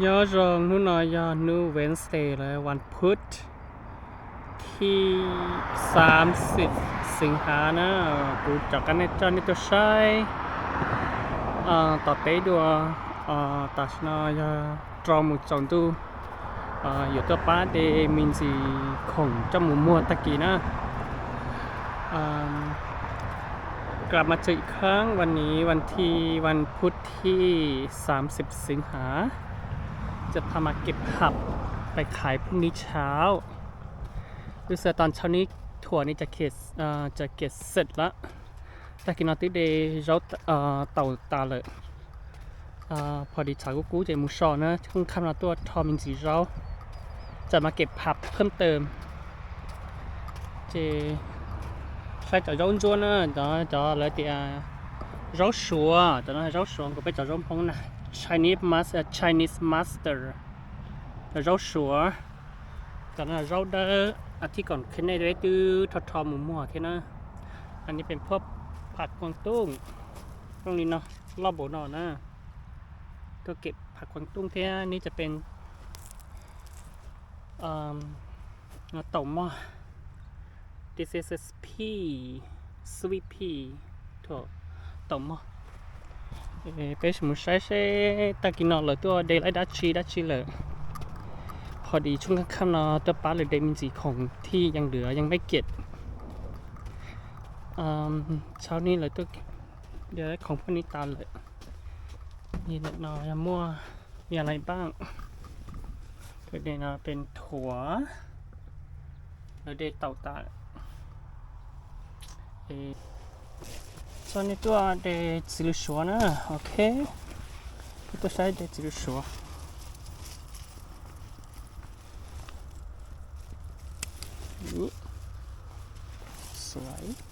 ยอรองนุนอยานูเวนสเตย์เลยวันพุธที่ 30 สิงหานะกูจักกันในจอนี่ตัวใช้อ่ต่อเตดัวตัชนายาตรอมุจงตูอ่าอยู่ตัวป้าเดมินซีของจมูมัวตะกี้นะอ่ากลับมาเจออีกครั้งวันนี้วันที่วันพุธที่ 30 สิงหา จะพามาเก็บผับไปขายพรุ่งนี้เช้าดูเสือตอนเช้านี้ถั่วนี่จะเก็บจะเก็บเสร็จละแต่กินนอติเดย์เราเอ่อเต่าตาเลยพอดีชาวกุกูเจมูชอนะทุ่งคำนาตัวทอมินจีเราจะมาเก็บผับเพิ่มเติม เจใช้จะร้อนจวนนะจะจะเลยเตียร้อนชัวจะนั่นร้อนชัวก็ไปจะร้อนพงนะ Chinese master Chinese master เราชัวตอนนั้นเราเดออาทิตย์ก่อนขึ้นในเรตูทอทอหมูหมัวแค่นั้นอันนี้เป็นพวกผักกวางตุ้งตรงนี้เนาะรอบโบนอนะก็เก็บผักกวางตุ้งเท่านี้จะเป็นอ่าเต่าหม้อ this is a pea sweet pea ถั่ว เต่าหม้อ Ê, bé chúng sai sẽ ta kinh nó là tôi đây lại đã chi đã chi là พอดีช่วงค่ำๆเนาะตัวป้าเลยได้มีสีของที่ยังเหลือยังไม่เก็บเช้านี้เลยตัวเดี๋ยวของพวกนี้ตามเลยนี่เล็กน้อยมั่วมีอะไรบ้างตัวเดนะเป็นถั่วแล้วเดเต่าตาเอ So, nito ang de tsilusyo na. Okay. Ito siya de tsilusyo. Slide.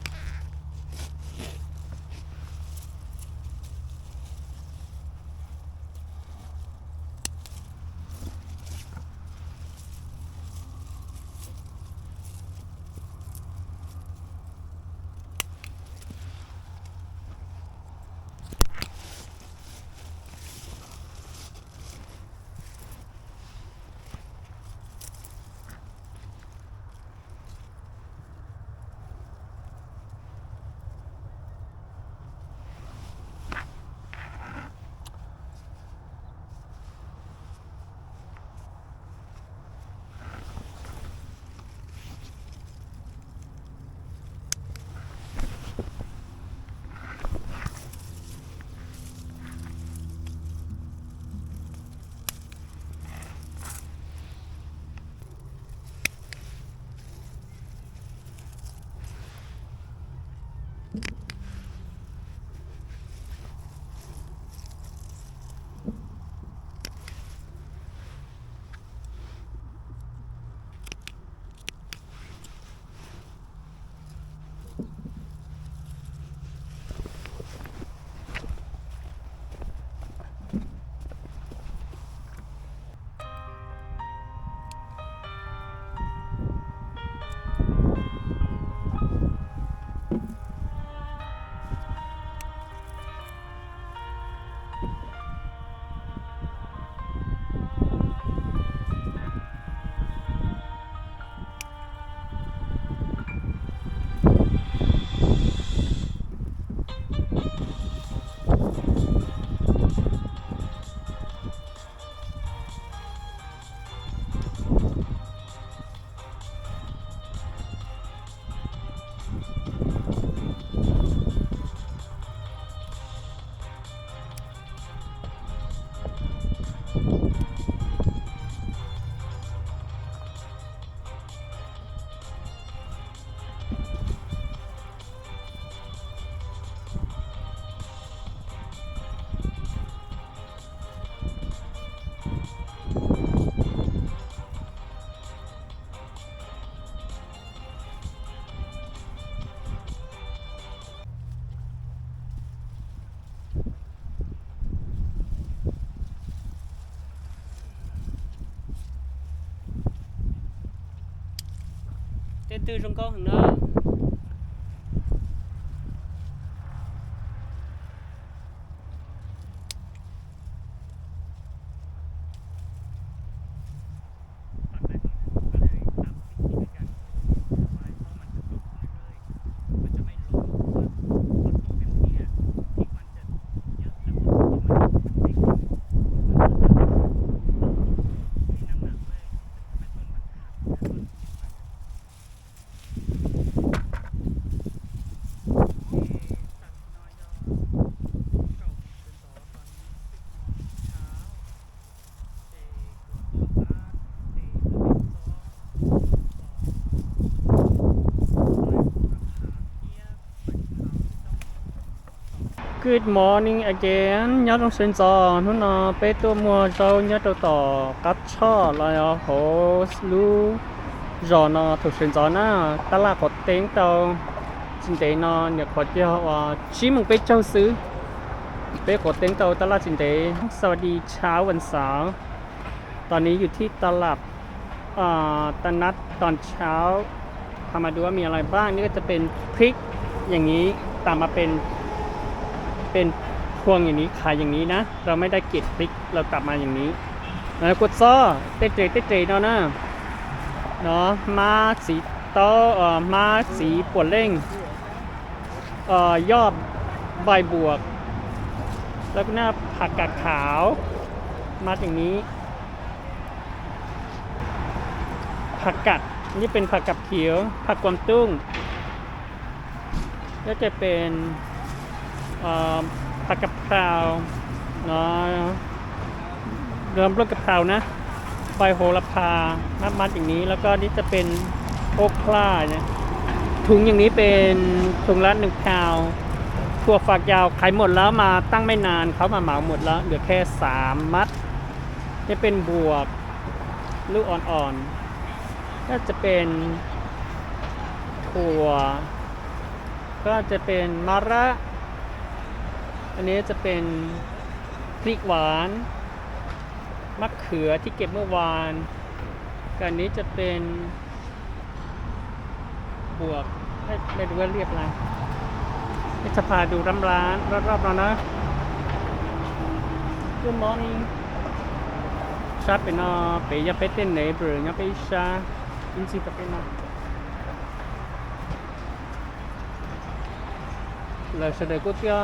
tư trong câu hàng đó. วพอนะอันนี้จะเป็นพวงๆอย่างนี้เลยเตะเตะเตะเตะเลี้ยนะ tên tư trong con hằng đó Good morning again nhớ trong sinh giò nó nó bé tôi mua rau nhớ đầu tỏ cắt cho là hồ lu giò nó thuộc sinh giò na ta là có tiếng tàu chính tế nó nhớ có cho và chỉ một bé châu xứ bé có tiếng tàu ta là chính tế สวัสดีเช้าวันเสาร์ตอนนี้อยู่ที่ตลาดอ่าตนัดตอนเช้าพามาดูว่ามีอะไรบ้างนี่ก็จะเป็นพริกอย่างนี้ตามมาเป็น เป็นพวงอย่างนี้ขายอย่างนี้นะ เราไม่ได้เก็บพริกเรากลับมาอย่างนี้แล้วกดซ้อเตะเตะเตะเตะเนาะนะเนาะมาสีโตเอ่อมาสีปวดเร่งเอ่อยอดใบบวก แล้วก็หน้าผักกาดขาวมาอย่างนี้ ผักกัดนี่เป็นผักกับเขียว ผักกวางตุ้งก็จะเป็น ผักกะเพราเนาะเริ่มต้นกะเพรานะใบโหระพามัดมัดอย่างนี้ แล้วก็นี่จะเป็นโอ๊กล่าเนี่ยถุงอย่างนี้เป็นถุงละหนึ่งพาวถั่วฝักยาวขายหมดแล้วมาตั้งไม่นานเขามาเหมาหมดแล้ว เหลือแค่สามมัดนี่เป็นบวกลูกอ่อนๆก็จะเป็นถั่ว ก็จะเป็นมะระ อันนี้จะเป็นพริกหวานมะเขือที่เก็บเมื่อวานกันนี้จะเป็นบวกไม่ไม่รู้ว่าเรียบอะไรนี่จะพาดูร้านร้านรอบๆเรานะ Good morning ชาเป็นอไปยาไปเต้นไหนเบอร์ยาไปชาจริงๆจะเป็นอะเราเสนอก๋วยเตียว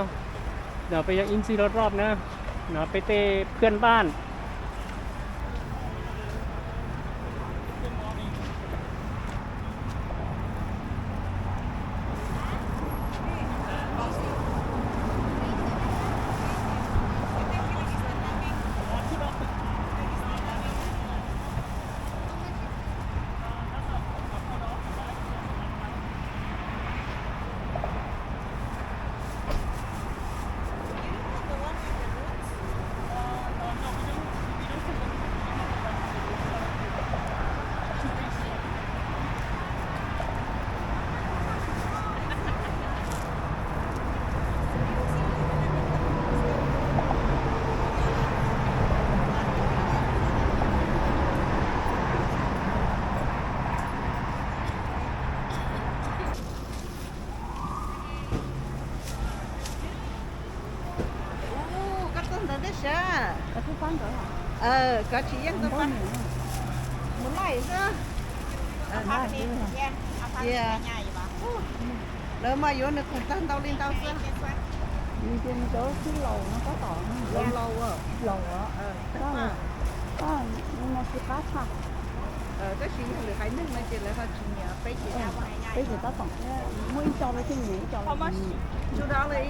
เดี๋ยวไปยังอินซีรถรอบนะเนาะไปเตะเพื่อนบ้าน Ờ, có chỉ ăn cho con. Muốn này chứ? Ờ, nó đi. Dạ. Yeah. Ừ. Lỡ mà vô nó cũng tan tao lên tao chứ. Đi dạ. trên chỗ cái lầu nó có tỏ nó dạ. lâu lâu à. Lâu á. Ờ, có. Có, nhưng mà cái phát sao? Ờ, ừ. ờ cái gì là phải nước mà chỉ là phải chỉ nhớ phải chỉ ra. Phải chỉ tao tổng Muốn cho nó xin nhỉ cho. Không mất. Chú đó lấy.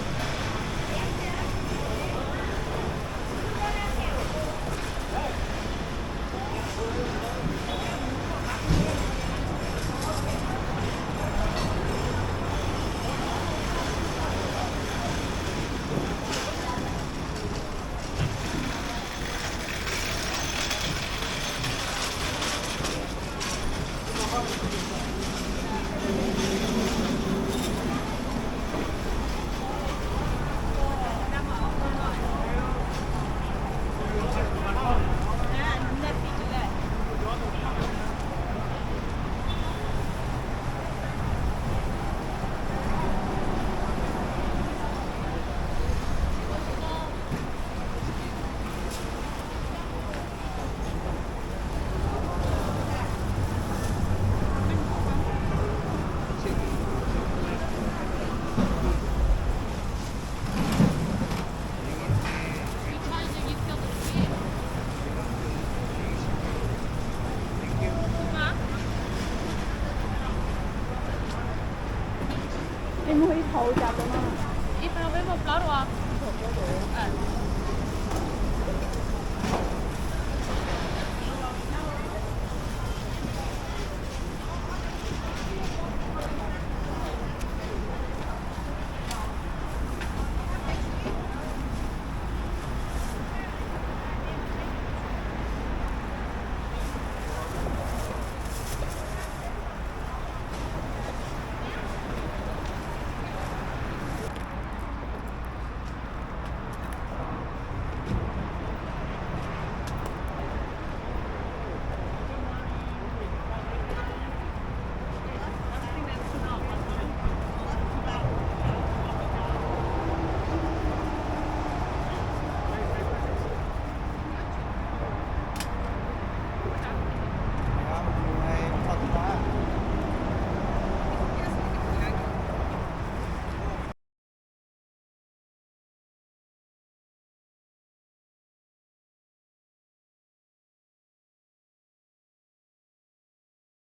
你们可以 thể thâu ra cho nó.